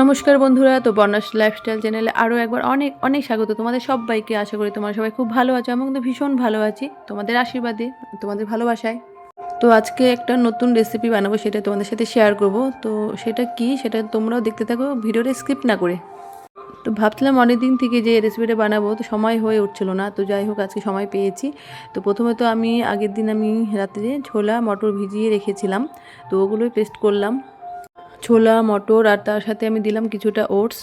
নমস্কার বন্ধুরা, তো বর্ণাস লাইফস্টাইল চ্যানেলে আরও একবার অনেক অনেক স্বাগত। তোমাদের সবাইকে আশা করি তোমরা সবাই খুব ভালো আছো আমি কিন্তু ভীষণ ভালো আছি। তোমাদের আশীর্বাদে, তোমাদের ভালোবাসায়। তো আজকে একটা নতুন রেসিপি বানাবো, সেটা তোমাদের সাথে শেয়ার করব। তো সেটা কি, সেটা তোমরাও দেখতে থাকো, ভিডিওটা স্কিপ না করে। তো ভাবছিলাম অনেক দিন থেকে যে রেসিপিটা বানাবো, তো সময় হয়ে উঠছিল না। তো যাই হোক, আজকে সময় পেয়েছি। তো প্রথমে তো আমি আগের দিন আমি রাত্রে ছোলা, মটর ভিজিয়ে রেখেছিলাম। তো ওগুলোই পেস্ট করলাম। ছোলা, মটর, আর তার সাথে আমি দিলাম কিছুটা ওটস।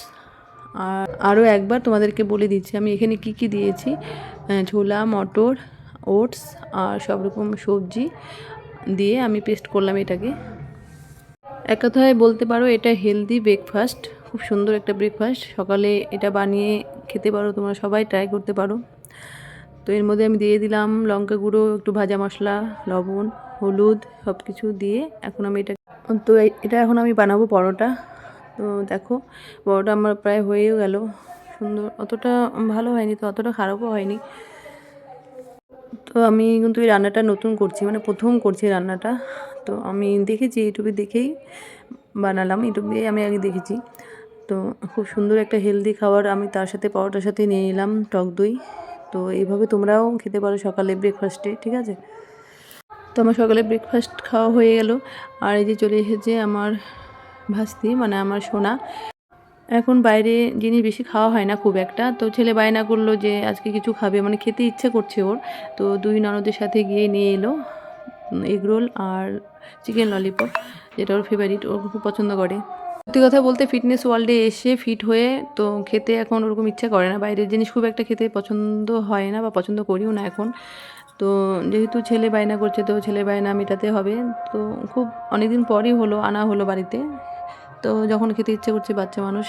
আর আরও একবার তোমাদেরকে বলে দিচ্ছি, আমি এখানে কি কি দিয়েছি? ছোলা, মটর, ওটস আর সব রকম সবজি দিয়ে আমি পেস্ট করলাম এটাকে। এক কথায় বলতে পারো, এটা হেলদি ব্রেকফাস্ট, খুব সুন্দর একটা ব্রেকফাস্ট। সকালে এটা বানিয়ে খেতে পারো, তোমরা সবাই ট্রাই করতে পারো। তো এর মধ্যে আমি দিয়ে দিলাম লঙ্কা গুঁড়ো, একটু ভাজা মশলা, লবণ, হলুদ সব কিছু দিয়ে এখন আমি এটা তো এটা এখন আমি বানাবো পরোটা। তো দেখো, পরোটা আমার প্রায় হয়েও গেল। সুন্দর, অতটা ভালো হয়নি তো, অতটা খারাপও হয়নি। তো আমি কিন্তু এই রান্নাটা নতুন করছি মানে প্রথম করছি রান্নাটা। তো আমি দেখেছি, ইউটিউবে দেখেই বানালাম। ইউটিউবে আমি আগে দেখেছি। তো খুব সুন্দর একটা হেলদি খাবার আমি তার সাথে, পরোটার সাথে নিয়ে নিলাম টক দই। তো এইভাবে তোমরাও খেতে পারো সকালে ব্রেকফাস্টে ঠিক আছে? আমার সকালে ব্রেকফাস্ট খাওয়া হয়ে গেল। আর এই যে চলে এসেছে আমার ভাস্তি মানে আমার সোনা। এখন বাইরে জিনিস বেশি খাওয়া হয় না খুব একটা, তো ছেলে বায়না করল যে আজকে কিছু খাবে মানে খেতে ইচ্ছে করছে ওর। তো দুই ননদের সাথে গিয়ে নিয়ে এলো এগ রোল আর চিকেন ললিপপ, যেটা ওর ফেভারিট ওর খুব পছন্দ করে। সত্যি কথা বলতে ফিটনেস ওয়ার্ল্ডে এসে ফিট হয়ে, তো খেতে এখন ওরকম ইচ্ছা করে না। বাইরের জিনিস খুব একটা খেতে পছন্দ হয় না বা পছন্দ করিও না এখন। তো যেহেতু ছেলে বায়না করছে, তো ছেলে বায়না মেটাতে হবে। তো খুব অনেকদিন পরই হলো, আনা হলো বাড়িতে। তো যখন খেতে ইচ্ছে করছে বাচ্চা মানুষ।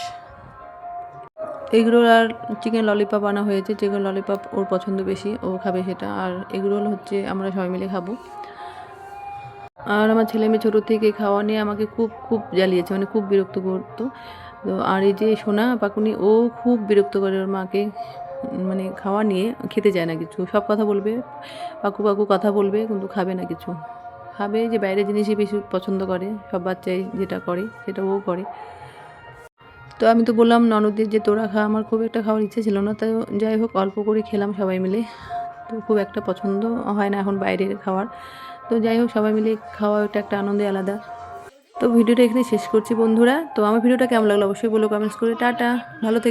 এগরোল আর চিকেন ললিপপ আনা হয়েছে। চিকেন ললিপপ ওর পছন্দ বেশি, ও খাবে সেটা। আর এগরোল হচ্ছে আমরা সবাই মিলে খাব। আর আমার ছেলে মেয়ে ছোটো থেকে খাওয়া নিয়ে আমাকে খুব খুব জ্বালিয়েছে মানে খুব বিরক্ত করতো। তো আর এই যে সোনা পাকুনি, ও খুব বিরক্ত করে ওর মাকে। মানে খাওয়া নিয়ে খেতে চায় না কিছু। সব কথা বলবে, পাকু পাকু কথা বলবে, কিন্তু খাবে না কিছু। খাবে যে বাইরের জিনিসই বেশি পছন্দ করে, সব বাচ্চাই যেটা করে, সেটা ও করে। তো আমি তো বললাম ননদের যে তোরা খা, আমার খুব একটা খাওয়ার ইচ্ছে ছিল না তো যাই হোক, অল্প করে খেলাম সবাই মিলে। তো খুব একটা পছন্দ হয় না এখন বাইরের খাওয়ার। তো যাই হোক, সবাই মিলে খাওয়া ওটা একটা আনন্দে আলাদা। তো ভিডিওটা এখানে শেষ করছি বন্ধুরা। তো আমার ভিডিওটা কেমন লাগল অবশ্যই বলো কমেন্টস করে। টাটা। ভালো থেকে।